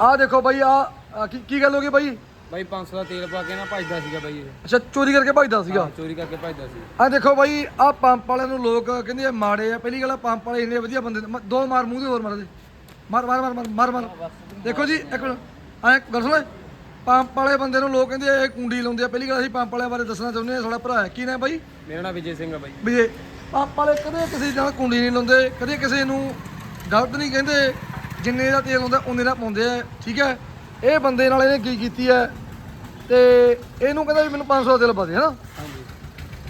ਆਹ ਦੇਖੋ ਬਾਈ ਆ ਕੀ ਕੀ ਗੱਲ ਹੋ ਗਈ ਬਾਈ? ਬਾਈ 500 ਦਾ ਤੇਲ ਪਾ ਕੇ ਨਾ ਭੱਜਦਾ ਸੀਗਾ ਬਾਈ ਇਹ। ਅੱਛਾ ਚੋਰੀ ਕਰਕੇ ਭੱਜਦਾ ਸੀਗਾ? ਚੋਰੀ ਕਰਕੇ ਭੱਜਦਾ ਸੀ। ਆ ਦੇਖੋ ਬਾਈ ਆ ਪੰਪ ਵਾਲਿਆਂ ਨੂੰ ਲੋਕ ਕਹਿੰਦੇ ਆ ਮਾੜੇ ਆ। ਪਹਿਲੀ ਗੱਲ ਆ ਪੰਪ ਵਾਲੇ ਇੰਨੇ ਵਧੀਆ ਬੰਦੇ ਨੇ। ਮ- ਦੋ ਮਾਰ ਮੂੰਹ ਦੇ ਹੋਰ ਮਾਰ ਦੇ। ਮਾਰ ਮਾਰ ਮਾਰ ਮਾਰ ਮਾਰ ਮਾਰ। ਦੇਖੋ ਜੀ ਇੱਕ ਮਿੰਟ। ਐ ਗੱਲ ਸੁਣੋ। ਪੰਪ ਵਾਲੇ ਬੰਦੇ ਨੂੰ ਲੋਕ ਕਹਿੰਦੇ ਆ ਇਹ ਕੁੰਡੀ ਲਾਉਂਦੇ ਆ। ਪਹਿਲੀ ਗੱਲ ਅਸੀਂ ਪੰਪ ਵਾਲਿਆਂ ਬਾਰੇ ਦੱਸਣਾ ਚਾਹੁੰਦੇ ਆ ਸਾਡਾ ਭਰਾ ਹੈ। ਕੀ ਨੇ ਬਾਈ? ਮੇਰਾ ਨਾਮ ਵਿਜੇ ਸਿੰਘ ਆ ਬਾਈ। ਵੀ ਇਹ ਪੰਪ ਵਾਲੇ ਕਦੇ ਕਿਸੇ ਨਾਲ ਕੁੰਡੀ ਨਹੀਂ ਲਾਉਂਦੇ ਕਦੇ ਕਿਸੇ ਨੂੰ ਗਲਤ ਨਹੀਂ ਕਹਿੰਦੇ। ਜਿੰਨੇ ਦਾ ਤੇਲ ਹੁੰਦਾ ਉਹਨੇ ਦਾ ਪਾਉਂਦੇ ਆ ਠੀਕ ਹੈ? ਇਹ ਬੰਦੇ ਨਾਲ ਇਹਨੇ ਕੀ ਕੀਤੀ ਹੈ? ਤੇ ਇਹਨੂੰ ਕਹਿੰਦਾ ਵੀ ਮੈਨੂੰ 500 ਦਾ ਤੇਲ ਪਾ ਦੇ ਹਨਾ? ਹਾਂਜੀ।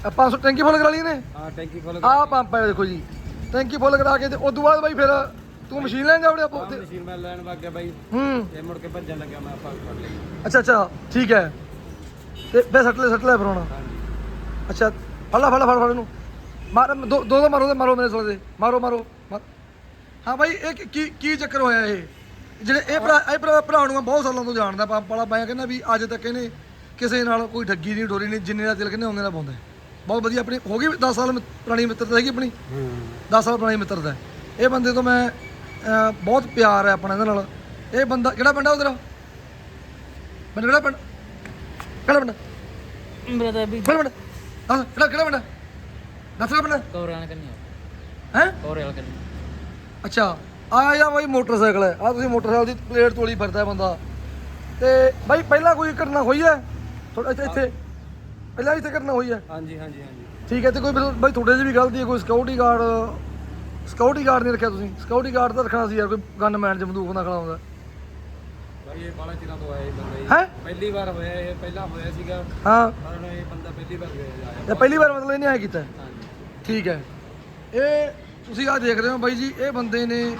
ਆਹ 500 ਟੈਂਕੀ ਫੁੱਲ ਕਰਾ ਲਈ ਇਹਨੇ? ਹਾਂ ਟੈਂਕੀ ਫੁੱਲ ਆਹ ਪੰਪ ਹੈ ਦੇਖੋ ਜੀ। ਟੈਂਕੀ ਫੁੱਲ ਕਰਾ ਕੇ ਤੇ ਉਸ ਤੋਂ ਬਾਅਦ ਬਾਈ ਫਿਰ ਤੂੰ ਮਸ਼ੀਨ ਲੈਣ ਜਾਵੜੇ ਆਪੋ ਤੇ ਮਸ਼ੀਨ ਮੈਂ ਲੈਣ ਵਗ ਗਿਆ ਬਾਈ। ਹੂੰ। ਤੇ ਮੁੜ ਕੇ ਭੱਜਣ ਲੱਗਿਆ ਮੈਂ ਆਪਾਂ ਫੜ ਲਈ। ਅੱਛਾ ਅੱਛਾ ਠੀਕ ਹੈ। ਤੇ ਬੇ ਸੱਟ ਲੈ ਸੱਟ ਲੈ ਫਿਰ ਹੁਣ। ਅੱਛਾ ਫੜ ਲਾ ਫੜ ਲਾ ਫੜ ਫੜ ਇਹਨੂੰ। ਮਾਰ ਦੋ ਦੋ ਮਾਰੋ ਤੇ ਮਾਰੋ ਮੇਰੇ ਸੋਲੇ ਮਾਰੋ ਮਾਰ। ਹਾਂ ਬਾਈ ਇਹ ਕੀ- ਕੀ ਚੱਕਰ ਹੋਇਆ ਇਹ? ਜਿਹੜੇ ਇਹ ਭਰਾ ਇਹ ਭਰਾ ਭਰਾ ਨੂੰ ਮੈਂ ਬਹੁਤ ਸਾਲਾਂ ਤੋਂ ਜਾਣਦਾ ਪੰਪ ਵਾਲਾ ਮੈਂ ਕਹਿੰਦਾ ਵੀ ਅੱਜ ਤੱਕ ਇਹਨੇ ਕਿਸੇ ਨਾਲ ਕੋਈ ਠੱਗੀ ਨਹੀਂ ਡੋਰੀ ਨਹੀਂ ਜਿੰਨੇ ਦਾ ਦਿਲ ਕਹਿੰਦੇ ਉਹਨੇ ਦਾ ਪਾਉਂਦਾ। ਬਹੁਤ ਵਧੀਆ ਆਪਣੀ ਹੋ ਗਈ 10 ਸਾਲ ਮਿ- ਪੁਰਾਣੀ ਮਿੱਤਰਤਾ ਹੈਗੀ ਆਪਣੀ? ਹੂੰ। 10 ਸਾਲ ਪੁਰਾਣੀ ਮਿੱਤਰਤਾ ਹੈ। ਇਹ ਬੰਦੇ ਤੋਂ ਮੈਂ ਅਹ, ਬਹੁਤ ਪਿਆਰ ਹੈ ਆਪਣਾ ਇਹਦੇ ਨਾਲ। ਇਹ ਬੰਦਾ ਕਿਹੜਾ ਪਿੰਡ ਆ ਉਧਰ? ਪਿੰਡ ਕਿਹੜਾ ਪਿੰਡ? ਕਿਹੜਾ ਪਿੰਡ? ਮੇਰਾ ਤਾਂ ਵੀ ਕਿਹੜਾ ਪਿੰਡ? ਦੱਸ ਕਿਹੜਾ ਕਿਹੜਾ ਪਿੰਡ? ਦੱਸ ਕਿਹੜਾ ਪਿੰਡ? ਕੋਰੇ ਵਾਲਾ ਕੰਨੀ ਹੈ? ਕੋਰੇ ਵਾਲਾ ਕੰਨੀ ਅੱਛਾ ਆ ਜਾਂ ਬਾਈ ਮੋਟਰਸਾਈਕਲ ਹੈ। ਆ ਤੁਸੀਂ ਮੋਟਰਸਾਈਕਲ ਦੀ ਪਲੇਟ ਤੋਲੀ ਫਿਰਦਾ ਬੰਦਾ। ਤੇ ਬਾਈ ਪਹਿਲਾਂ ਕੋਈ ਘਟਨਾ ਹੋਈ ਹੈ? ਥੋੜਾ ਇੱਥੇ ਇੱਥੇ ਪਹਿਲਾਂ ਇੱਥੇ ਘਟਨਾ ਹੋਈ ਹੈ? ਹਾਂਜੀ ਹਾਂਜੀ ਹਾਂਜੀ। ਠੀਕ ਹੈ ਤੇ ਕੋਈ ਬਾਈ ਤੁਹਾਡੇ 'ਚ ਵੀ ਗਲਤੀ ਹੈ? ਕੋਈ ਸਿਕਿਉਰਿਟੀ ਗਾਰਡ ਸਿਕਿਉਰਿਟੀ ਗਾਰਡ ਨਹੀਂ ਰੱਖਿਆ ਤੁਸੀਂ? ਸਿਕਿਉਰਿਟੀ ਗਾਰਡ ਤਾਂ ਰੱਖਣਾ ਸੀ ਯਾਰ ਕੋਈ ਗਨਮੈਨ ਚ ਬੰਦੂਕ ਨਾ ਖੜਾਉਂਦਾ ਬਾਈ ਇਹ ਬਾਲਾ ਚਿਰਾਂ ਤੋਂ ਆਇਆ ਇਹ ਬੰਦਾ ਜੀ। ਹੈ? ਪਹਿਲੀ ਵਾਰ ਹੋਇਆ ਇਹ ਪਹਿਲਾਂ ਹੋਇਆ ਸੀਗਾ। ਹਾਂ। ਪਰ ਇਹ ਬੰਦਾ ਪਹਿਲੀ ਵਾਰ ਗਿਆ ਆਇਆ। ਇਹ ਪਹਿਲੀ ਵਾਰ ਮਤਲਬ ਇਹਨੇ ਐ ਕੀਤਾ ਹਾਂਜੀ। ਠੀਕ ਹੈ। ਇਹ ਤੁਸੀਂ ਆ ਦੇਖ ਰਹੇ ਹੋ ਬਾਈ ਜੀ ਇਹ ਬੰਦੇ ਨੇ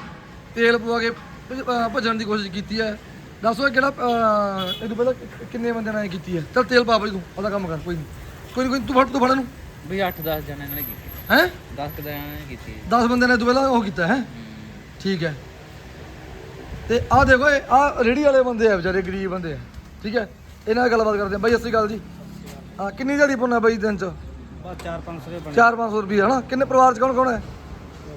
ਤੇਲ ਪਵਾ ਕੇ ਭਜ- ਅਹ ਭੱਜਣ ਦੀ ਕੋਸ਼ਿਸ਼ ਕੀਤੀ ਹੈ। ਦੱਸੋ ਇਹ ਕਿਹੜਾ ਅਹ, ਇਹ ਤੋਂ ਪਹਿਲਾਂ ਕਿ- ਕਿੰਨੇ ਬੰਦਿਆਂ ਨਾਲ ਇਹ ਕੀਤੀ ਹੈ? ਚੱਲ ਤੇਲ ਪਾ ਬਾਈ ਤੂੰ ਉਹਦਾ ਕੰਮ ਕਰ ਕੋਈ ਨਹੀਂ। ਕੋਈ ਨਹੀਂ ਤੂੰ ਫੜ ਤੂੰ ਫੜ ਇਹਨੂੰ। ਵੀ 8-10 ਜਣਿਆਂ ਨੇ ਕੀਤੀ। ਹੈ? 10 ਜਣਿਆਂ ਨੇ ਕੀਤੀ। 10 ਬੰਦਿਆਂ ਨੇ ਇਹ ਤੋਂ ਪਹਿਲਾਂ ਉਹ ਕੀਤਾ ਹੈ? ਠੀਕ ਹੈ। ਤੇ ਆਹ ਦੇਖੋ ਇਹ ਆਹ ਰੇੜੀ ਵਾਲੇ ਬੰਦੇ ਆ ਵਿਚਾਰੇ ਗਰੀਬ ਬੰਦੇ ਆ। ਠੀਕ ਹੈ? ਇਹਨਾਂ ਨਾਲ ਗੱਲਬਾਤ ਕਰਦੇ ਆ ਬਾਈ ਸਤਿ ਸ਼੍ਰੀ ਅਕਾਲ ਜੀ। ਹਾਂ ਕਿੰਨੀ ਦਿਹਾੜੀ ਪਾਉਣਾ ਬਾਈ ਦਿਨ ਚ? ਬਸ 4-500 ਦੇ ਬਣੇ 4-500 ਰੁਪਏ ਹਨਾ? ਕਿੰਨੇ ਪਰਿਵਾਰ ਚ ਕੌਣ ਕੌਣ ਹੈ?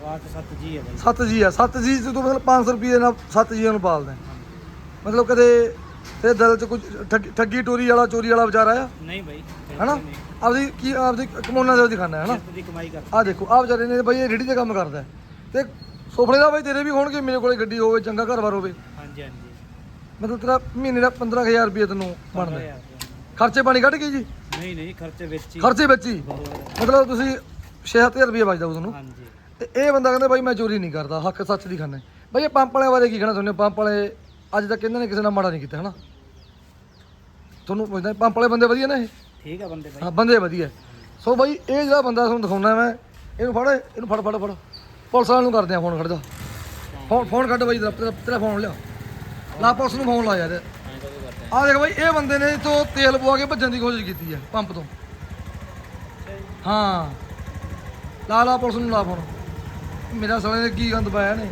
ਚ 7 ਜੀ ਹੈ ਬਾਈ। ਸੱਤ ਜੀ ਆ ਸੱਤ ਜੀ ਚ ਤੂੰ ਮਤਲਬ 500 ਰੁਪਏ ਨਾਲ ਸੱਤ ਜੀਆਂ ਨੂੰ ਪਾਲਦਾ ਹੈ। ਮਤਲਬ ਕਦੇ ਤੇਰੇ ਦਿਲ ਚ ਕੁਝ ਠੱਗੀ- ਠੱਗੀ ਟੋਰੀ ਵਾਲਾ ਚੋਰੀ ਵਾਲਾ ਵਿਚਾਰ ਆਇਆ ਨਹੀਂ ਬਾਈ ਹਨਾ? ਆਪਦੀ ਕੀ ਆਪਦੀ ਕਮਾਉਣਾ ਦੇ ਦਿਖਾਣਾ ਹਨਾ? ਦੀ ਕਮਾਈ ਕਰ ਆ ਦੇਖੋ ਆ ਵਿਚਾਰੇ ਨੇ ਬਾਈ ਇਹ ਰੇੜੀ ਤੇ ਕੰਮ ਕਰਦਾ। ਹੈ। ਤੇ ਸੁਪਨੇ ਦਾ ਬਾਈ ਤੇਰੇ ਵੀ ਹੋਣਗੇ ਮੇਰੇ ਕੋਲੇ ਗੱਡੀ ਹੋਵੇ ਚੰਗਾ ਘਰ-ਬਾਰ ਹੋਵੇ। ਹਾਂਜੀ ਹਾਂਜੀ। ਮਤਲਬ ਤੇਰਾ ਮਹੀਨੇ ਦਾ 15000 ਰੁਪਏ ਤੈਨੂੰ ਬਣਦਾ। ਹੈ। ਖਰਚੇ ਪਾਣੀ ਕੱਢ ਕੇ ਜੀ? ਨਹੀਂ ਨਹੀਂ ਖਰਚੇ ਵਿੱਚ ਹੀ। ਖਰਚੇ ਵਿੱਚ ਹੀ? ਮਤਲਬ ਤੁਸੀਂ 6000 ਰੁਪਏ ਬਚਦਾ ਤੁਹਾਨੂੰ। ਹਾਂਜੀ। ਤੇ ਇਹ ਬੰਦਾ ਕਹਿੰਦਾ ਬਾਈ ਮੈਂ ਚੋਰੀ ਨਹੀਂ ਕਰਦਾ ਹੱਕ ਸੱਚ ਦੀ ਖਾਨਾ ਬਾਈ ਇਹ ਪੰਪ ਵਾਲਿਆਂ ਬਾਰੇ ਕੀ ਕਹਿਣਾ ਹੋ? ਪੰਪ ਵਾਲੇ ਅੱਜ ਤੱਕ ਇਹਨਾਂ ਨੇ ਕਿਸੇ ਨਾਲ ਮਾੜਾ ਨਹੀਂ ਕੀਤਾ ਹਨਾ? ਤੁਹਾਨੂੰ ਪੁੱਛਦਾ ਪੰਪ ਵਾਲੇ ਬੰਦੇ ਵਧੀਆ ਨੇ ਇਹ? ਠੀਕ ਆ ਬੰਦੇ ਬਾਈ। ਹਾਂ ਬੰਦੇ ਵਧੀਆ। ਸੋ ਬਾਈ ਇਹ ਜਿਹੜਾ ਬੰਦਾ ਤੁਹਾਨੂੰ ਦਿਖਾਉਣਾ ਮੈਂ ਇਹਨੂੰ ਫੜ ਇਹਨੂੰ ਫੜ ਫੜ ਫੜ। ਪੁਲਿਸ ਵਾਲਿਆਂ ਨੂੰ ਕਰਦੇ ਆ ਫੋਨ ਖੜ ਜਾ। ਫੋਨ ਫੋਨ ਕੱਢ ਬਾਈ ਤੇਰਾ ਤੇਰਾ- ਫੋਨ ਲਿਆ। ਲਾ ਪੁਲਿਸ ਨੂੰ ਫੋਨ ਲਾ ਯਾਰ। ਆਹ ਦੇਖ ਬਾਈ ਇਹ ਬੰਦੇ ਨੇ ਤੋਂ ਤੇਲ ਪਵਾ ਕੇ ਭੱਜਣ ਦੀ ਕੋਸ਼ਿਸ਼ ਕੀਤੀ ਹੈ ਪੰਪ ਤੋਂ। ਹਾਂ। ਲਾ ਲਾ ਪੁਲਿਸ ਨੂੰ ਲਾ ਫੋਨ। ਮੇਰਾ ਸਾਲੇ ਨੇ ਕੀ ਗੰਦ ਪਾਇਆ ਨੇ?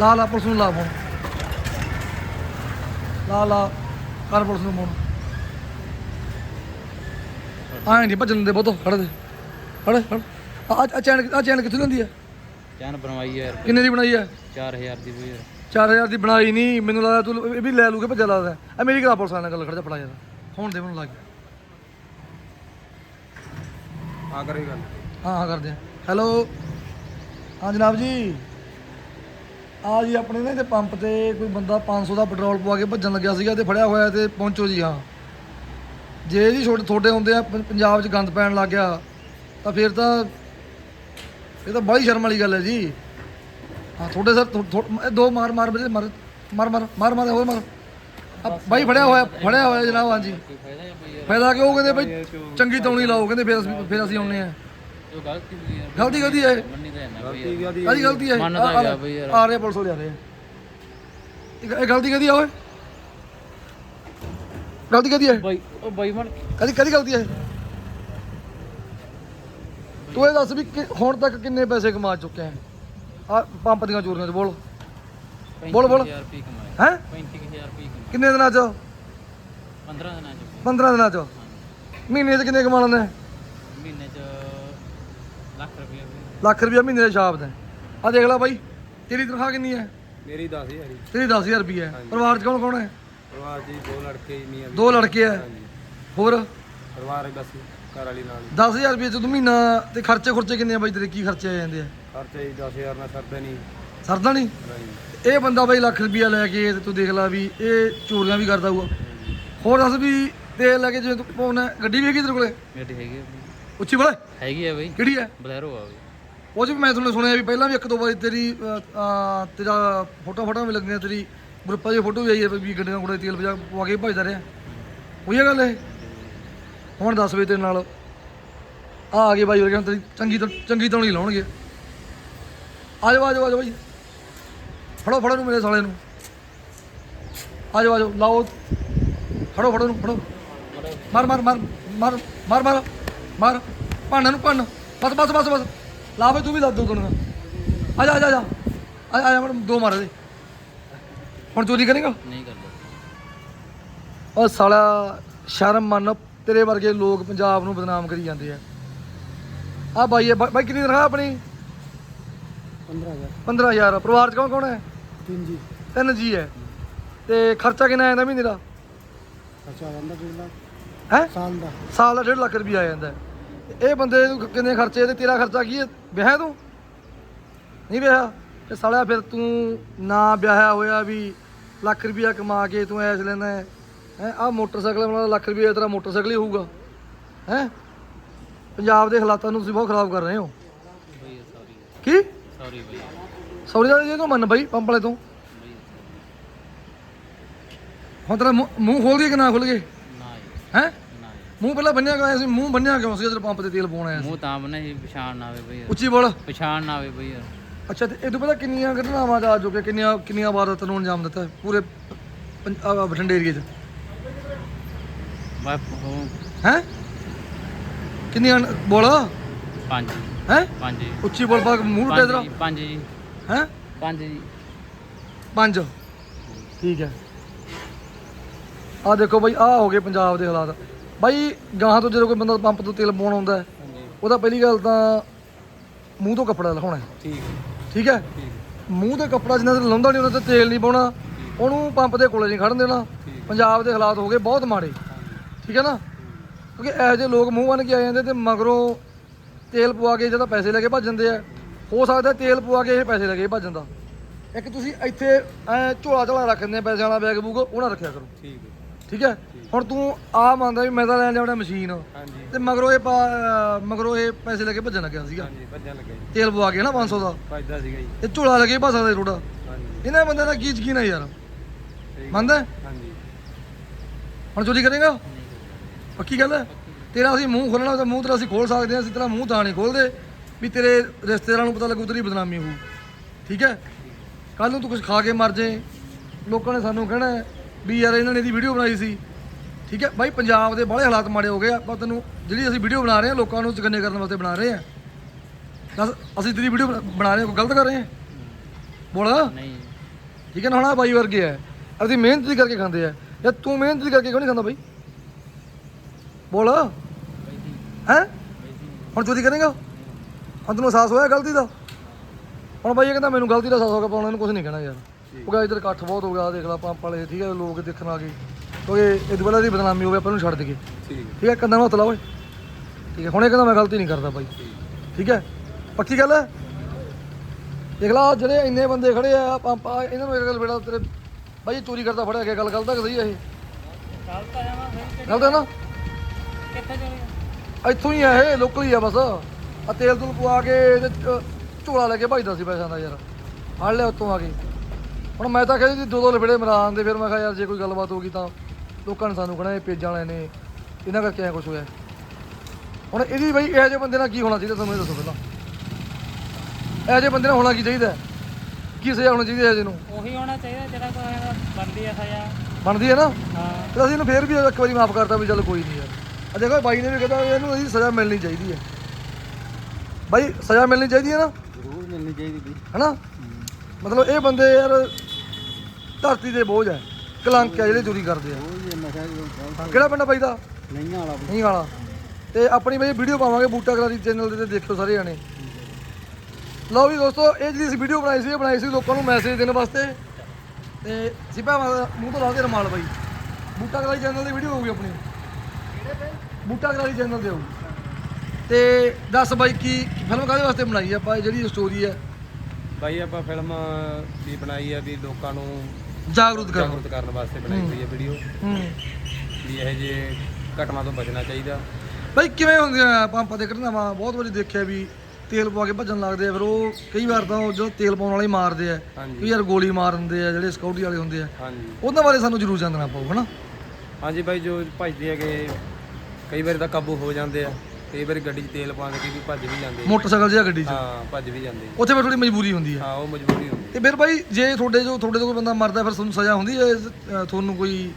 ਲਾ ਲਾ ਪੁਲਿਸ ਨੂੰ ਲਾ ਫੋਨ। ਲਾ ਲਾ ਕਰ ਪੁਲਿਸ ਨੂੰ ਫੋਨ। ਆਏ ਨਹੀਂ ਭੱਜਣ ਦੇ ਬਹੁਤੋ ਖੜ ਦੇ। ਖੜ ਖੜ। ਆ ਆ ਚੈਨ ਆ ਚੈਨ ਕਿੱਥੋਂ ਲੈਂਦੀ ਹੈ ਚੈਨ ਬਣਵਾਈ ਯਾਰ। ਕਿੰਨੇ ਦੀ ਬਣਾਈ ਹੈ 4000 ਦੀ ਯਾਰ 4000 ਦੀ ਬਣਾਈ ਨਹੀਂ ਮੈਨੂੰ ਲੱਗਦਾ ਤੂੰ ਇਹ ਵੀ ਲੈ ਲੂਗੇ ਭੱਜਾ ਲੱਗਦਾ। ਆ ਮੇਰੀ ਕਰਾ ਪੁਲਿਸ ਨਾਲ ਗੱਲ ਖੜ ਜਾ ਫੜਾ ਯਾਰ। ਹੁਣ ਦੇ ਮੈਨੂੰ ਲੱਗ ਆ ਕਰੇ ਗੱਲ। ਹਾਂ ਹਾਂ, ਕਰਦੇ ਆ। ਹੈਲੋ ਹਾਂ, ਜਨਾਬ ਜੀ। ਆ ਜੀ, ਆਪਣੇ ਨਾ ਤੇ ਪੰਪ ਤੇ ਕੋਈ ਬੰਦਾ 500 ਦਾ ਪੈਟਰੋਲ ਪਵਾ ਕੇ ਭੱਜਣ ਲੱਗਿਆ ਸੀਗਾ ਤੇ ਫੜਿਆ ਹੋਇਆ ਤੇ ਪਹੁੰਚੋ ਜੀ, ਹਾਂ। ਜੇ ਜੀ ਛੋਟੇ ਤੁਹਾਡੇ ਹੁੰਦੇ ਆ ਪੰਜਾਬ 'ਚ ਗੰਦ ਪੈਣ ਲੱਗ ਗਿਆ, ਤਾਂ ਫਿਰ ਤਾਂ ਇਹ ਤਾਂ ਬੜੀ ਸ਼ਰਮ ਵਾਲੀ ਗੱਲ ਹੈ ਜੀ। ਹਾਂ, ਤੁਹਾਡੇ ਸਰ ਥੋ- ਇਹ ਦੋ ਮਾਰ ਮਾਰ ਬਜੇ ਮਾਰ ਮਾਰ ਮਾਰ ਮਾਰ ਹੋਰ ਮਾਰ। ਬਾਈ ਫੜਿਆ ਹੋਇਆ ਫੜਿਆ ਹੋਇਆ ਜਨਾਬ ਹਾਂਜੀ। ਫਾਇਦਾ ਕਿ ਉਹ ਕਹਿੰਦੇ ਬਈ ਚੰਗੀ ਤੌਣੀ ਲਾਓ ਕਹਿੰਦੇ ਫਿਰ ਅਸੀਂ ਫਿਰ ਅਸੀਂ ਆਉਨੇ ਆ। ਜੋ ਗਲਤੀ ਯਾਰ ਗਲਤੀ ਕਦੀ ਹੈ ਮੰਨੀ ਤਾਂ ਯਾਰ ਗਲਤੀ ਹੈ ਮੰਨਦਾ ਗਿਆ ਬਈ ਯਾਰ। ਆ ਰਹੇ ਪੁਲਿਸ ਵਾਲੇ ਆ ਰਹੇ ਆ। ਇਹ ਇਹ ਗਲਤੀ ਕਦੀ ਆ ਓਏ? ਗਲਤੀ ਕਦੀ ਹੈ ਬਾਈ ਉਹ ਬਾਈ ਮਨ ਕਦੀ ਕਦੀ ਗਲਤੀ ਹੈ ਤੂੰ ਇਹ ਦੱਸ ਵੀ ਕਿ ਹੁਣ ਤੱਕ ਕਿੰਨੇ ਪੈਸੇ ਕਮਾ ਚੁੱਕਿਆ ਹੈ? ਆ ਪੰਪ ਦੀਆਂ ਚੋਰੀਆਂ ਚ ਬੋਲ। ਬੋਲ, ਬੋਲ। 35000 ਰੁਪਏ ਕਮਾਏ। ਹੈ? 35000 ਰੁਪਏ ਕਮਾਏ ਕਿੰਨੇ ਦਿਨਾਂ ਚ? 15 ਦਿਨਾਂ ਚ। 15 ਦਿਨਾਂ ਚ। ਮਹੀਨੇ ਚ ਕਿੰਨੇ ਕਮਾ ਲੈਂਦਾ ਹੈ? ਮਹੀਨੇ ਚ ਲੱਖ ਰੁਪਏ ਲੱਖ ਰੁਪਇਆ ਮਹੀਨੇ ਦਾ ਛਾਪ ਦਾ। ਆ ਦੇਖ ਲੈ ਬਾਈ ਤੇਰੀ ਤਨਖਾਹ ਕਿੰਨੀ ਹੈ? ਮੇਰੀ 10000 ਜੀ। ਤੇਰੀ 10000 ਰੁਪਏ ਹੈ। ਪਰਿਵਾਰ ਚ ਕੌਣ ਕੌਣ ਹੈ? ਪਰਿਵਾਰ ਜੀ ਦੋ ਲੜਕੇ ਜੀ ਮੀਆਂ ਦੋ ਲੜਕੇ ਹੈ। ਹੋਰ? ਪਰਿਵਾਰ ਹੈ ਬਸ ਘਰ ਵਾਲੀ ਨਾਲ 10000 ਰੁਪਏ ਚ ਤੂੰ ਮਹੀਨਾ ਤੇ ਖਰਚੇ ਖੁਰਚੇ ਕਿੰਨੇ ਆ ਬਾਈ ਤੇਰੇ? ਕੀ ਖਰਚੇ ਆ ਜਾਂਦੇ ਆ? ਖਰਚਾ ਜੀ 10000 ਨਾਲ ਸਰਦਾ ਨਹੀਂ। ਸਰਦਾ ਨਹੀਂ? ਹਾਂਜੀ। ਇਹ ਬੰਦਾ ਬਾਈ ਲੱਖ ਰੁਪਿਆ ਲੈ ਕੇ ਤੇ ਤੂੰ ਦੇਖ ਲੈ ਵੀ ਇਹ ਚੋਰੀਆਂ ਵੀ ਕਰਦਾ ਹੋਊਗਾ। ਹੋਰ ਦੱਸ ਵੀ ਤੇਲ ਲੈ ਕੇ ਜਿਵੇਂ ਤੂੰ ਪਾਉਣਾ ਗੱਡੀ ਵੀ ਹੈਗੀ ਤੇਰੇ ਕੋਲੇ? ਮੇਰੀ ਹੈਗੀ ਆ ਬਈ। ਉੱਚੀ ਬੋਲੇ। ਹੈਗੀ ਆ ਬਈ। ਕਿਹੜੀ ਹੈ ਬਲੈਰੋ ਆ ਬਈ। ਉਹ ਚ ਵੀ ਮੈਂ ਤੁਹਾਨੂੰ ਸੁਣਿਆ ਵੀ ਪਹਿਲਾਂ ਵੀ ਇੱਕ ਦੋ ਵਾਰੀ ਤੇਰੀ ਤੇਰਾ ਫੋਟੋ ਫੋਟੋ ਵੀ ਲੱਗੀਆਂ ਤੇਰੀ। ਗਰੁੱਪਾਂ 'ਚ ਫੋਟੋ ਵੀ ਆਈ ਹੈ ਵੀ ਗੱਡੀਆਂ ਕੋਲੇ ਤੇਲ ਵਜਾ ਪਵਾ ਕੇ ਭਜਦਾ ਰਿਹਾ। ਉਹੀ ਗੱਲ ਇਹ? ਹੁਣ ਦੱਸ ਵੇ ਤੇਰੇ ਨਾਲ। ਆ ਆ ਗਏ ਬਾਈ ਵਰਗੇ ਹੁਣ ਤੇਰੀ ਚੰਗੀ ਤੋਂ ਚੰਗੀ ਤੋਂ ਨਹੀਂ ਲਾਉਣਗੇ। ਆ ਜਾਓ ਆ ਜਾਓ ਆ ਜਾਓ ਬਾਈ। ਫੜੋ ਫੜੋ ਨੂੰ ਮੇਰੇ ਸਾਲੇ ਨੂੰ। ਆ ਜਾਓ ਆ ਜਾਓ ਲਾਓ। ਫੜੋ ਫੜੋ ਨੂੰ ਫੜੋ। ਮਾਰ ਮਾਰ ਮਾਰ ਮਾਰ ਮਾਰ ਮਾਰ ਮਾਰ। ਭਾਂਡਾ ਨੂੰ ਭੰਨ। ਬਸ ਬਸ ਬਸ ਬਸ। ਲਾ ਬਈ ਤੂੰ ਵੀ ਦੱਸ ਦੋ ਦੁਨੀਆ ਆ ਜਾ ਆ ਜਾ ਆ ਜਾ। ਆ ਜਾ, ਮੈਡਮ ਦੋ ਮਾਰ ਦੇ ਹੁਣ ਚੋਰੀ ਕਰੇਗਾ? ਨਹੀਂ ਕਰਦਾ। ਉਹ ਸਾਲਾ ਸ਼ਰਮ ਮੰਨ ਤੇਰੇ ਵਰਗੇ ਲੋਕ ਪੰਜਾਬ ਨੂੰ ਬਦਨਾਮ ਕਰੀ ਜਾਂਦੇ ਆ। ਆ ਬਾਈ ਬਾਈ ਕਿੰਨੀ ਤਨਖਾਹ ਆਪਣੀ? 15000 15000 ਪਰਿਵਾਰ ਚ ਕੌਣ ਕੌਣ ਹੈ? ਤਿੰਨ ਜੀ। ਤਿੰਨ ਜੀ ਹੈ। ਤੇ ਖਰਚਾ ਕਿੰਨਾ ਆ ਜਾਂਦਾ ਮਹੀਨੇ ਦਾ? ਖਰਚਾ ਬੰਦਾ ਕਿੰਨਾ ਹੈ? ਸਾਲ ਦਾ। ਸਾਲ ਦਾ 1.5 ਲੱਖ ਰੁਪਇਆ ਆ ਜਾਂਦਾ। ਹੈ। ਇਹ ਬੰਦੇ ਨੂੰ ਕਿੰਨੇ ਖਰਚੇ ਤੇ ਤੇਰਾ ਖਰਚਾ ਕੀ ਹੈ? ਵਿਆਹ ਤੂੰ? ਨਹੀਂ ਵਿਆਹ ਤੇ ਸਾਲਿਆ ਫਿਰ ਤੂੰ ਨਾ ਵਿਆਹਿਆ ਹੋਇਆ ਵੀ ਲੱਖ ਰੁਪਇਆ ਕਮਾ ਕੇ ਤੂੰ ਐਸ ਲੈਣਾ ਹੈ। ਹੈ? ਆ ਮੋਟਰਸਾਈਕਲ ਵਾਲਾ ਲੱਖ ਰੁਪਇਆ ਤੇਰਾ ਮੋਟਰਸਾਈਕਲ ਹੀ ਹੋਊਗਾ। ਹੈ? ਪੰਜਾਬ ਦੇ ਹਾਲਾਤਾਂ ਨੂੰ ਤੁਸੀਂ ਬਹੁਤ ਖਰਾਬ ਕਰ ਰਹੇ ਹੋ। ਕੀ? ਸੌਰੀ ਬਈ। ਸੌਰੀ ਦਾ ਤੋਂ ਮੰਨ ਬਾਈ ਪੰਪ ਵਾਲੇ ਤੋਂ। ਹੁਣ ਤੇਰਾ ਮੂੰਹ ਮੂੰਹ ਖੋਲ ਗਏ ਕਿ ਨਾ ਖੁੱਲ ਗਏ ਨਾ ਜੀ। ਹੈ? ਨਾ ਜੀ। ਮੂੰਹ ਪਹਿਲਾਂ ਬੰਨਿਆ ਕਿਉਂ ਸੀ? ਮੂੰਹ ਬੰਨਿਆ ਕਿਉਂ ਸੀ ਜਦੋਂ ਪੰਪ ਤੇ ਤੇਲ ਪਾਉਣ ਆਇਆ ਸੀ? ਮੂੰਹ ਤਾਂ ਬਣਾ ਸੀ ਪਛਾਣ ਨਾ ਆਵੇ ਬਈ ਯਾਰ। ਉੱਚੀ ਬੋਲ। ਪਛਾਣ ਨਾ ਆਵੇ ਬਈ ਯਾਰ। ਅੱਛਾ ਤੇ ਇਹ ਤੋਂ ਪਹਿਲਾਂ ਕਿੰਨੀਆਂ ਘਟਨਾਵਾਂ ਦਾ ਜੋ ਕਿ ਕਿੰਨੀਆਂ ਕਿੰਨੀਆਂ ਵਾਰਦਾਤਾਂ ਨੂੰ ਅੰਜਾਮ ਦਿੱਤਾ ਹੈ? ਪੂਰੇ ਪੰਜ- ਆਹ ਬਠਿੰਡੇ ਏਰੀਏ 'ਚ। ਬਸ ਹੈ? ਕਿੰਨੀਆਂ ਬੋਲ। ਪੰਜ। ਹੈ? ਪੰਜ ਜੀ। ਉੱਚੀ ਬੋਲ ਪਾ ਮੂੰਹ ਟੇ ਪੰਜ ਤੇਰਾ ਜੀ ਪੰਜ ਜੀ। ਹੈ? ਪੰਜ ਜੀ। ਪੰਜ। ਠੀਕ ਹੈ। ਆ ਦੇਖੋ ਬਾਈ ਆ ਹੋ ਗਏ ਪੰਜਾਬ ਦੇ ਹਾਲਾਤ। ਬਾਈ ਗਾਹਾਂ ਤੋਂ ਜਦੋਂ ਕੋਈ ਬੰਦਾ ਪੰਪ ਤੋਂ ਤੇਲ ਪਾਉਣ ਆਉਂਦਾ ਹੈ ਉਹਦਾ ਪਹਿਲੀ ਗੱਲ ਤਾਂ ਮੂੰਹ ਤੋਂ ਕੱਪੜਾ ਲਹਾਉਣਾ ਹੈ। ਠੀਕ ਠੀਕ ਹੈ? ਮੂੰਹ ਤੇ ਕੱਪੜਾ ਜਿੰਨਾ ਤੇ ਲਾਉਂਦਾ ਨਹੀਂ ਉਹਨਾਂ ਤੇ ਤੇਲ ਨਹੀਂ ਪਾਉਣਾ। ਉਹਨੂੰ ਪੰਪ ਦੇ ਕੋਲੇ ਨਹੀਂ ਖੜਨ ਦੇਣਾ। ਪੰਜਾਬ ਦੇ ਹਾਲਾਤ ਹੋ ਗਏ ਬਹੁਤ ਮਾੜੇ। ਠੀਕ ਹੈ ਨਾ? ਕਿਉਂਕਿ ਇਹੋ ਜਿਹੇ ਲੋਕ ਮੂੰਹ ਬਣ ਕੇ ਆ ਜਾਂਦੇ ਤੇ ਮਗਰੋਂ ਤੇਲ ਪਵਾ ਕੇ ਜਦੋਂ ਪੈਸੇ ਲੈ ਕੇ ਭੱਜ ਜਾਂਦੇ ਆ। ਹੋ ਸਕਦਾ ਤੇਲ ਪਵਾ ਕੇ ਇਹ ਪੈਸੇ ਲੈ ਕੇ ਭੱਜ ਜਾਂਦਾ। ਇੱਕ ਤੁਸੀਂ ਇੱਥੇ ਐ ਝੋਲਾ ਝੋਲਾ ਰੱਖ ਦਿੰਦੇ ਆ ਪੈਸਿਆਂ ਵਾਲਾ ਬੈਗ ਬੂਗ ਉਹ ਨਾ ਰੱਖਿਆ ਕਰੋ। ਠੀਕ ਹੈ। ਠੀਕ ਹੈ? ਹੁਣ ਤੂੰ ਆ ਮੰਨਦਾ ਵੀ ਮੈਂ ਤਾਂ ਲੈਣ ਜਾਣਾ ਮਸ਼ੀਨ। ਹਾਂਜੀ। ਤੇ ਮਗਰੋਂ ਇਹ ਪਾ- ਮਗਰੋਂ ਇਹ ਪੈਸੇ ਲੈ ਕੇ ਭੱਜਣ ਲੱਗਿਆ ਸੀਗਾ। ਹਾਂਜੀ ਭੱਜਣ ਲੱਗਾ ਜੀ। ਤੇਲ ਪਵਾ ਕੇ ਨਾ 500 ਦਾ। ਭੱਜਦਾ ਸੀਗਾ ਜੀ। ਤੇ ਝੋਲਾ ਲੱਗੇ ਭੱਜ ਸਕਦਾ ਥੋੜਾ ਹਾਂਜੀ। ਇਹਨਾਂ ਬੰਦੇ ਦਾ ਕੀ ਯਕੀਨ ਹੈ ਯਾਰ? ਠੀਕ ਮੰਨਦਾ? ਹੈ? ਹਾਂਜੀ। ਹੁਣ ਚੋਰੀ ਕਰੇਗਾ? ਪੱਕੀ ਗੱਲ ਹੈ? ਤੇਰਾ ਅਸੀਂ ਮੂੰਹ ਖੋਲਣਾ ਤਾਂ ਮੂੰਹ ਤੇਰਾ ਅਸੀਂ ਖੋਲ ਸਕਦੇ ਹਾਂ ਅਸੀਂ ਤੇਰਾ ਮੂੰਹ ਤਾਂ ਨਹੀਂ ਖੋਲਦੇ ਵੀ ਤੇਰੇ ਰਿਸ਼ਤੇਦਾਰਾਂ ਨੂੰ ਪਤਾ ਲੱਗੂ ਤੇਰੀ ਬਦਨਾਮੀ ਹੋਊ। ਠੀਕ ਹੈ? ਕੱਲ ਨੂੰ ਤੂੰ ਕੁਝ ਖਾ ਕੇ ਮਰ ਜੇ ਲੋਕਾਂ ਨੇ ਸਾਨੂੰ ਕਹਿਣਾ ਵੀ ਯਾਰ ਇਹਨਾਂ ਨੇ ਇਹਦੀ ਵੀਡੀਓ ਬਣਾਈ ਸੀ। ਠੀਕ ਹੈ? ਬਾਈ ਪੰਜਾਬ ਦੇ ਬਾਹਲੇ ਹਾਲਾਤ ਮਾੜੇ ਹੋ ਗਏ ਆ ਆਪਾਂ ਤੈਨੂੰ ਜਿਹੜੀ ਅਸੀਂ ਵੀਡੀਓ ਬਣਾ ਰਹੇ ਹਾਂ ਲੋਕਾਂ ਨੂੰ ਚਕੰਨੇ ਕਰਨ ਵਾਸਤੇ ਬਣਾ ਰਹੇ ਹਾਂ। ਦੱਸ ਅਸੀਂ ਤੇਰੀ ਵੀਡੀਓ ਬਣਾ ਰਹੇ ਹਾਂ ਕੋਈ ਗਲਤ ਕਰ ਰਹੇ ਹਾਂ? ਬੋਲ। ਨਹੀਂ। ਠੀਕ ਹੈ ਨਾ ਹੁਣ ਆਹ ਬਾਈ ਵਰਗੇ ਆ। ਆਪਣੀ ਮਿਹਨਤ ਦੀ ਕਰਕੇ ਖਾਂਦੇ ਆ। ਯਾ ਤੂੰ ਮਿਹਨਤ ਦੀ ਕਰਕੇ ਕਿਉਂ ਨਹੀਂ ਖਾਂਦਾ ਬਾਈ? ਬੋਲ। ਹੈ? ਹੁਣ ਚੋਰੀ ਕਰੇਗਾ ਹੁਣ ਤੈਨੂੰ ਅਹਿਸਾਸ ਹੋਇਆ ਗਲਤੀ ਦਾ? ਹੁਣ ਬਾਈ ਇਹ ਕਹਿੰਦਾ ਮੈਨੂੰ ਗਲਤੀ ਦਾ ਅਹਿਸਾਸ ਹੋ ਗਿਆ ਪਾਉਣਾ ਇਹਨੂੰ ਕੁਝ ਨਹੀਂ ਕਹਿਣਾ ਯਾਰ। ਉਹ ਕਹਿੰਦਾ ਇੱਧਰ ਇਕੱਠ ਬਹੁਤ ਹੋ ਗਿਆ ਦੇਖ ਲਾ ਪੰਪ ਵਾਲੇ ਠੀਕ ਹੈ ਲੋਕ ਦੇਖਣ ਆ ਗਏ। ਕਿਉਂਕਿ ਇਹ ਪਹਿਲਾਂ ਦੀ ਬਦਨਾਮੀ ਹੋ ਗਿਆ ਆਪਾਂ ਇਹਨੂੰ ਛੱਡ ਦਈਏ। ਠੀਕ ਹੈ। ਠੀਕ ਹੈ ਕੰਨਾਂ ਨੂੰ ਹੱਥ ਲਾ ਓਏ ਠੀਕ ਹੈ ਹੁਣ ਇਹ ਕਹਿੰਦਾ ਮੈਂ ਗਲਤੀ ਨਹੀਂ ਕਰਦਾ ਬਾਈ। ਠੀਕ। ਹੈ? ਪੱਕੀ ਗੱਲ ਹੈ? ਦੇਖ ਲਾ ਜਿਹੜੇ ਇੰਨੇ ਬੰਦੇ ਖੜੇ ਆ ਪੰਪ ਆ, ਇਹਨਾਂ ਨੂੰ ਇਹ ਗੱਲ ਬੇੜਾ ਤੇਰੇ ਬਾਈ ਚੋਰੀ ਕਰਦਾ ਫੜਿਆ ਗਿਆ ਗੱਲ ਗਲਤ ਹੈ ਕਿ ਸਹੀ ਹੈ ਇਹ? ਗਲਤ ਹੈ ਨਾ? ਕਿੱਥੇ ਇੱਥੋਂ ਹੀ ਆ ਇਹ ਲੋਕਲ ਹੀ ਆ ਬਸ। ਆ ਤੇਲ ਤੂਲ ਪਵਾ ਕੇ ਤੇ ਝੋਲਾ ਲੈ ਕੇ ਭਜਦਾ ਸੀ ਪੈਸਿਆਂ ਦਾ ਯਾਰ। ਫੜ ਲਿਆ ਉੱਤੋਂ ਆ ਕੇ। ਹੁਣ ਮੈਂ ਤਾਂ ਕਹਿੰਦੀ ਦੋ ਦੋ ਲਫੜੇ ਮਰਾਨ ਦੇ ਫਿਰ ਮੈਂ ਕਿਹਾ ਯਾਰ ਜੇ ਕੋਈ ਗੱਲਬਾਤ ਹੋ ਗਈ ਤਾਂ ਲੋਕਾਂ ਨੇ ਸਾਨੂੰ ਕਹਣਾ ਇਹ ਪੇਜਾਂ ਵਾਲੇ ਨੇ ਇਹਨਾਂ ਕਰਕੇ ਐ ਕੁਝ ਹੋਇਆ। ਹੁਣ ਇਹਦੀ ਬਈ ਇਹੋ ਜਿਹੇ ਬੰਦੇ ਨਾਲ ਕੀ ਹੋਣਾ ਚਾਹੀਦਾ ਤੁਹਾਨੂੰ ਇਹ ਦੱਸੋ ਪਹਿਲਾਂ। ਇਹੋ ਜਿਹੇ ਬੰਦੇ ਨਾਲ ਹੋਣਾ ਕੀ ਚਾਹੀਦਾ? ਕੀ ਸਜ਼ਾ ਹੋਣੀ ਚਾਹੀਦੀ ਹੈ ਜਿਹਨੂੰ ਉਹੀ ਹੋਣਾ ਚਾਹੀਦਾ ਜਿਹੜਾ ਕੋਈ ਬੰਦੀ ਆ ਸਜ਼ਾ। ਬਣਦੀ ਹੈ ਨਾ? ਹਾਂ। ਤੇ ਅਸੀਂ ਇਹਨੂੰ ਫੇਰ ਵੀ ਇੱਕ ਵਾਰੀ ਮਾਫ ਕਰਤਾ ਵੀ ਚੱਲ ਕੋਈ ਨਹੀਂ ਯਾਰ। ਆ ਦੇਖੋ ਬਾਈ ਨੇ ਵੀ ਕਹਿੰਦਾ ਵੀ ਇਹਨੂੰ ਇਹਦੀ ਸਜ਼ਾ ਮਿਲਣੀ ਚਾਹੀਦੀ ਹੈ। ਬਾਈ ਸਜ਼ਾ ਮਿਲਣੀ ਚਾਹੀਦੀ ਹੈ ਨਾ? ਜ਼ਰੂਰ ਮਿਲਣੀ ਚਾਹੀਦੀ ਵੀ ਹੈਨਾ? ਮਤਲਬ ਇਹ ਬੰਦੇ ਯਾਰ ਧਰਤੀ ਦੇ ਬੋਝ ਹੈ। ਕਲੰਕ ਹੈ ਜਿਹੜੇ ਚੋਰੀ ਕਰਦੇ ਆ। ਉਹ ਹੀ ਨਸ਼ਾ ਕਿਹੜਾ ਪਿੰਡ ਆ ਬਾਈ ਦਾ? ਨਹੀਂ ਵਾਲਾ ਨਹੀਂ ਵਾਲਾ। ਤੇ ਆਪਣੀ ਬਈ ਵੀਡੀਓ ਪਾਵਾਂਗੇ ਬੂਟਾ ਕਰਾਰੀ ਚੈਨਲ ਦੇ ਤੇ ਦੇਖਿਓ ਸਾਰੇ ਜਾਣੇ। ਲਓ ਵੀ ਦੋਸਤੋ ਇਹ ਜਿਹੜੀ ਅਸੀਂ ਵੀਡੀਓ ਬਣਾਈ ਸੀ ਇਹ ਬਣਾਈ ਸੀ ਲੋਕਾਂ ਨੂੰ ਮੈਸੇਜ ਦੇਣ ਵਾਸਤੇ। ਤੇ ਸਿਪਾ ਮੂੰਹ ਤੋਂ ਲਾ ਦੇ ਰਮਾਲ ਬਾਈ। ਬੂਟਾ ਕਰਾਈ ਚੈਨਲ ਦੀ ਵੀਡੀਓ ਹੋਊਗੀ ਆਪਣੀ। ਬੂਟਾ ਕਰਾਈ ਚੈਨਲ ਤੇ ਹੋਊਗੀ ਤੇ ਦੱਸ ਬਾਈ ਕੀ ਫਿਲਮ ਕਾਹਦੇ ਵਾਸਤੇ ਬਣਾਈ ਆ? ਆਪਾਂ ਇਹ ਜਿਹੜੀ ਸਟੋਰੀ ਹੈ ਬਾਈ ਆਪਾਂ ਫਿਲਮ ਵੀ ਬਣਾਈ ਆ ਵੀ ਲੋਕਾਂ ਨੂੰ ਜਾਗਰੂਕ ਕਰਨ ਜਾਗਰੂਕ ਕਰਨ ਵਾਸਤੇ ਬਣਾਈ ਹੋਈ ਹੈ। ਵੀਡੀਓ ਹੂੰ। ਵੀ ਇਹ ਜੇ ਘਟਨਾ ਤੋਂ ਬਚਣਾ ਚਾਹੀਦਾ। ਬਾਈ ਕਿਵੇਂ ਹੁੰਦੀਆਂ ਆ? ਪੰਪਾਂ ਤੇ ਘਟਨਾਵਾਂ ਬਹੁਤ ਵਾਰੀ ਦੇਖਿਆ ਵੀ ਤੇਲ ਪਵਾ ਕੇ ਭੱਜਣ ਲੱਗਦੇ ਆ ਫਿਰ ਉਹ ਕਈ ਵਾਰ ਤਾਂ ਉਹ ਜਦੋਂ ਤੇਲ ਪਾਉਣ ਵਾਲੇ ਮਾਰਦੇ ਆ। ਹਾਂਜੀ। ਕਈ ਯਾਰ ਗੋਲੀ ਮਾਰ ਦਿੰਦੇ ਆ ਜਿਹੜੇ ਸਿਕਿਉਰਿਟੀ ਵਾਲੇ ਹੁੰਦੇ ਆ। ਹਾਂਜੀ। ਉਹਨਾਂ ਬਾਰੇ ਸਾਨੂੰ ਜ਼ਰੂਰ ਜਾਣਨਾ ਪਊ ਹਨਾ? ਹਾਂਜੀ ਬਾਈ ਜੋ ਭੱਜਦੇ ਹੈਗੇ ਕਈ ਵਾਰੀ ਤਾਂ ਕਾਬੂ ਹੋ ਜਾਂਦੇ ਆ ਕਈ ਵਾਰੀ ਗੱਡੀ 'ਚ ਤੇਲ ਪਾ ਕੇ ਵੀ ਭੱਜ ਵੀ ਜਾਂਦੇ ਮੋਟਰਸਾਈਕਲ ਜਾਂ ਗੱਡੀ 'ਚ? ਹਾਂ ਭੱਜ ਵੀ ਜਾਂਦੇ ਉੱਥੇ ਫਿਰ ਥੋੜੀ ਮਜਬੂਰੀ ਹੁੰਦੀ ਹੈ ਹਾਂ ਉਹ ਮਜਬੂਰੀ ਹੁੰਦੀ ਤੇ ਫਿਰ ਬਾਈ ਜੇ ਤੁਹਾਡੇ ਜੋ ਤੁਹਾਡੇ ਤੋਂ ਕੋਈ ਬੰਦਾ ਮਰਦਾ ਫਿਰ ਤੁਹਾਨੂੰ ਸਜ਼ਾ ਹੁੰਦੀ ਹੈ ਅਹ ਤੁਹਾਨੂੰ ਕੋਈ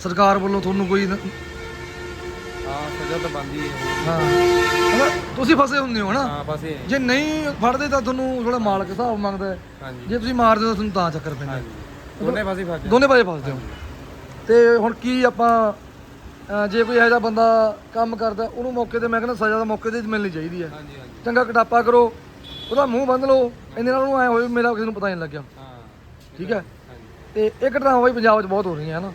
ਸਰਕਾਰ ਵੱਲੋਂ ਤੁਹਾਨੂੰ ਕੋਈ ਨ- ਹਾਂ ਸਜ਼ਾ ਤਾਂ ਬੰਦੀ ਹੈ। ਹਾਂ ਤੁਸੀਂ ਫਸੇ ਹੁੰਦੇ ਹੋ ਹਨਾ? ਹਾਂ ਬਸ ਇਹ ਜੇ ਨਹੀਂ ਫੜਦੇ ਤਾਂ ਤੁਹਾਨੂੰ ਥੋੜਾ ਮਾਲਕ ਹਿਸਾਬ ਮੰਗਦਾ ਹੈ। ਹਾਂਜੀ। ਜੇ ਤੁਸੀਂ ਮਾਰਦੇ ਹੋ ਤਾਂ ਤੁਹਾਨੂੰ ਤਾਂ ਚੱਕਰ ਪੈਂਦਾ। ਹਾਂਜੀ। ਦੋਨੇ ਪਾਸੇ ਫਸ ਜਾਂਦੇ ਦੋਨੇ ਪਾਸੇ ਫਸਦੇ ਹੋ। ਤੇ ਹੁਣ ਕੀ ਆਪਾਂ ਜੇ ਕੋਈ ਇਹੋ ਜਿਹਾ ਬੰਦਾ ਕੰਮ ਕਰਦਾ ਉਹਨੂੰ ਮੌਕੇ ਤੇ ਮੈਂ ਕਹਿੰਦਾ ਸਜ਼ਾ ਤਾਂ ਮੌਕੇ ਤੇ ਮਿਲਣੀ ਚਾਹੀਦੀ ਹੈ। ਹਾਂਜੀ ਹਾਂਜੀ। ਚੰਗਾ ਕਟਾਪਾ ਕਰੋ ਉਹਦਾ ਮੂੰਹ ਬੰਦ ਲਓ ਇਹਦੇ ਨਾਲ ਉਹਨੂੰ ਐ ਹੋਵੇ ਮੇਰਾ ਕਿਸੇ ਨੂੰ ਪਤਾ ਨਹੀਂ ਲੱਗਿਆ। ਹਾਂ ਠੀਕ ਹੈ? ਤੇ ਇਹ ਘਟਨਾਵਾਂ ਬਾਈ ਪੰਜਾਬ 'ਚ ਬਹੁਤ ਹੋ ਰਹੀਆਂ ਹਨ?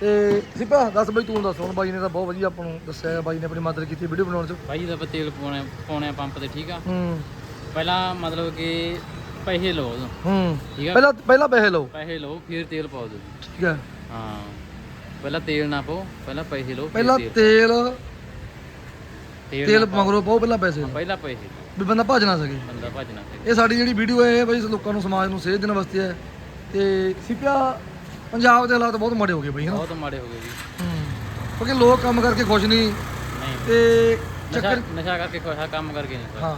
ਤੇ ਸਿਪਾ ਦੱਸ ਬਾਈ ਤੂੰ ਦੱਸ ਹੁਣ ਬਾਈ ਨੇ ਤਾਂ ਬਹੁਤ ਵਧੀਆ ਆਪਾਂ ਨੂੰ ਦੱਸਿਆ ਬਾਈ ਨੇ ਆਪਣੀ ਮਦਦ ਕੀਤੀ ਵੀਡੀਓ ਬਣਾਉਣ 'ਚ। ਜਦੋਂ ਆਪਾਂ ਤੇਲ ਪਾਉਣਾ ਪਾਉਣੇ ਆ ਪੰਪ ਤੇ ਠੀਕ ਆ? ਹੂੰ। ਪਹਿਲਾਂ ਮਤਲਬ ਕਿ ਪੈਸੇ ਲਓ ਹੂੰ। ਠੀਕ ਆ? ਪਹਿਲਾਂ ਪਹਿਲਾਂ ਪੈਸੇ ਲਓ। ਪੈਸੇ ਲਓ ਫਿਰ ਤੇਲ ਪਾਓ ਤੁਸੀਂ। ਠੀਕ ਹੈ। ਹਾਂ। ਪਹਿਲਾਂ ਤੇਲ ਨਾ ਪਾਓ ਪਹਿਲਾਂ ਪੈਸੇ ਲਓ ਫਿਰ ਪਹਿਲਾਂ ਤੇਲ ਤੇਲ ਤੇਲ ਤੇਲ ਨਾ ਪਾਓ। ਮਗਰੋਂ ਪਾਓ ਪਹਿਲਾਂ ਪੈਸੇ ਲਓ। ਪਹਿਲਾਂ ਪੈਸੇ ਲਓ, ਵੀ ਬੰਦਾ ਭੱਜ ਨਾ ਸਕੇ। ਬੰਦਾ ਭੱਜਣਾ ਫਿਰ ਇਹ ਸਾਡੀ ਜਿਹੜੀ ਵੀਡੀਓ ਹੈ ਇਹ ਬਈ ਲੋਕਾਂ ਨੂੰ ਸਮਾਜ ਨੂੰ ਸੇਧ ਦੇਣ ਵਾਸਤੇ ਹੈ। ਤੇ ਸਿਪਿਆ ਪੰਜਾਬ ਦੇ ਹਾਲਾਤ ਬਹੁਤ ਮਾੜੇ ਹੋ ਗਏ ਬਈ ਹਨਾ? ਬਹੁਤ ਮਾੜੇ ਹੋ ਗਏ ਜੀ। ਹੂੰ। ਕਿਉਂਕਿ ਲੋਕ ਕੰਮ ਕਰਕੇ ਖੁਸ਼ ਨਹੀਂ। ਨਹੀਂ। ਤੇ ਨਸ਼ਾ ਚੱਕਰ ਨਸ਼ਾ ਕਰਕੇ ਕੋਈ ਕੰਮ ਕਰਕੇ ਨਹੀਂ ਸਰ ਹਾਂ।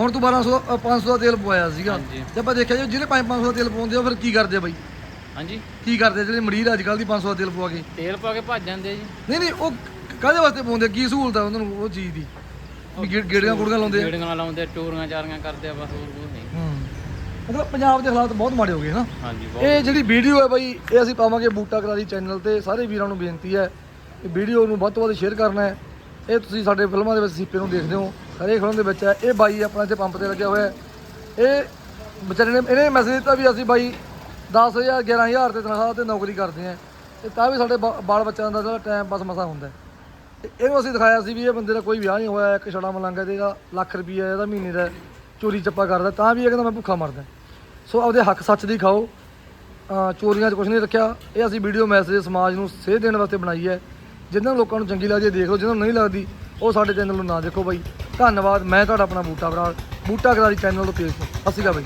ਹੁਣ ਤੂੰ 1200 ਅ, 500 ਦਾ ਤੇਲ ਪਵਾਇਆ ਸੀਗਾ। ਹਾਂਜੀ। ਤੇ ਆਪਾਂ ਦੇਖਿਆ ਜੀ ਜਿਹੜੇ 500 ਦਾ ਤੇਲ ਪਵਾਉਂਦੇ ਆ ਫਿਰ ਕੀ ਕਰਦੇ ਆ ਬਈ? ਹਾਂਜੀ। ਕੀ ਕਰਦੇ ਜਿਹੜੇ ਮਰੀਰ ਅੱਜ ਕੱਲ ਦੀ 500 ਦਾ ਤੇਲ ਪਵਾ ਕੇ? ਤੇਲ ਪਾ ਕੇ ਭੱਜ ਜਾਂਦੇ ਜੀ। ਨਹੀਂ ਨਹੀਂ ਉਹ ਕਾਹਦੇ ਵਾਸਤੇ ਪਾਉਂਦੇ? ਕੀ ਸਹੂਲਤ ਆ ਉਹਨਾਂ ਨੂੰ ਉਹ ਚੀਜ਼ ਦੀ? ਵੀ ਗੇ- ਗੇੜੀਆਂ ਗੁੜੀਆਂ ਲਾਉਂਦੇ ਆ? ਗੇੜੀਆਂ ਲਾਉਂਦੇ ਟੂਰੀਆਂ ਚਾਰੀਆਂ ਕਰਦੇ ਆ ਬਸ ਹੋਰ ਕੁਝ ਨਹੀਂ। ਹੂੰ। ਮਤਲਬ ਪੰਜਾਬ ਦੇ ਹਾਲਾਤ ਬਹੁਤ ਮਾੜੇ ਹੋ ਗਏ ਨਾ। ਹਾਂਜੀ ਬਹੁਤ। ਇਹ ਜਿਹੜੀ ਵੀਡੀਓ ਹੈ ਬਾਈ ਇਹ ਅਸੀਂ ਪਾਵਾਂਗੇ ਬੂਟਾ ਕਰਾਰੀ ਚੈਨਲ ਤੇ। ਸਾਰੇ ਵੀਰਾਂ ਨੂੰ ਬੇਨਤੀ ਹੈ ਇਹ ਵੀਡੀਓ ਨੂੰ ਵੱਧ ਤੋਂ ਵੱਧ ਸ਼ੇਅਰ ਕਰਨਾ ਹੈ। ਇਹ ਤੁਸੀਂ ਸਾਡੇ ਫਿਲਮਾਂ ਦੇ ਵਿੱਚ ਸੀਪੇ ਨੂੰ ਦੇਖਦੇ ਹੋ। ਹਰੇਕ ਫਿਲਮ ਦੇ ਵਿੱਚ ਹੈ। ਇਹ ਬਾਈ ਆਪਣਾ ਇੱਥੇ ਪੰਪ ਤੇ ਲੱਗਿਆ ਹੋਇਆ ਹੈ। ਇਹ ਵਿਚਾਰੇ ਨੇ ਇਹਨੇ ਮੈਸੇਜ ਦਿੱਤਾ ਵੀ ਅਸੀਂ ਬਾਈ 10000 11000 ਤੇ ਤਨਖਾਹ ਤੇ ਨੌਕਰੀ ਕਰਦੇ ਹਾਂ ਤੇ ਤਾਂ ਵੀ ਸਾਡੇ ਬਾ- ਬਾਲ ਬੱਚਿਆਂ ਦਾ ਜਿਹੜਾ ਟਾਈਮ ਪਾਸ ਮਸਾ ਹੁੰਦਾ। ਹੈ ਤੇ ਇਹਨੂੰ ਅਸੀਂ ਦਿਖਾਇਆ ਸੀ ਵੀ ਇਹ ਬੰਦੇ ਦਾ ਕੋਈ ਵਿਆਹ ਨਹੀਂ ਹੋਇਆ, ਇੱਕ ਛੜਾ ਮਲੰਗਾ ਤੇ ਇਹਦਾ ਲੱਖ ਰੁਪਈਆ ਇਹਦਾ ਮਹੀਨੇ ਦਾ ਚੋਰੀ ਚੱਪਾ ਕਰਦਾ, ਤਾਂ ਵੀ ਇਹ ਕਹਿੰਦਾ ਮੈਂ ਭੁੱਖਾ ਮਰਦਾ। ਸੋ ਆਪਦੇ ਹੱਕ ਸੱਚ ਦੀ ਖਾਓ। ਅਹ ਚੋਰੀਆਂ 'ਚ ਕੁਝ ਨਹੀਂ ਰੱਖਿਆ। ਇਹ ਅਸੀਂ ਵੀਡੀਓ ਮੈਸੇਜ ਸਮਾਜ ਨੂੰ ਸੇਧ ਦੇਣ ਵਾਸਤੇ ਬਣਾਈ ਹੈ। ਜਿਨ੍ਹਾਂ ਲੋਕਾਂ ਨੂੰ ਚੰਗੀ ਲੱਗਦੀ ਹੈ, ਦੇਖ ਲਓ। ਜਿਹਨਾਂ ਨੂੰ ਨਹੀਂ ਲੱਗਦੀ, ਉਹ ਸਾਡੇ ਚੈਨਲ ਨੂੰ ਨਾ ਦੇਖੋ ਬਾਈ। ਧੰਨਵਾਦ। ਮੈਂ ਤੁਹਾਡਾ ਆਪਣਾ ਬੂਟਾ ਬਰਾੜ ਬੂਟਾ ਕਰਾਰੀ ਚੈਨਲ ਤੋਂ ਪੇਜ ਤੋਂ। ਅਸੀਂ ਕਾ ਬਾਈ।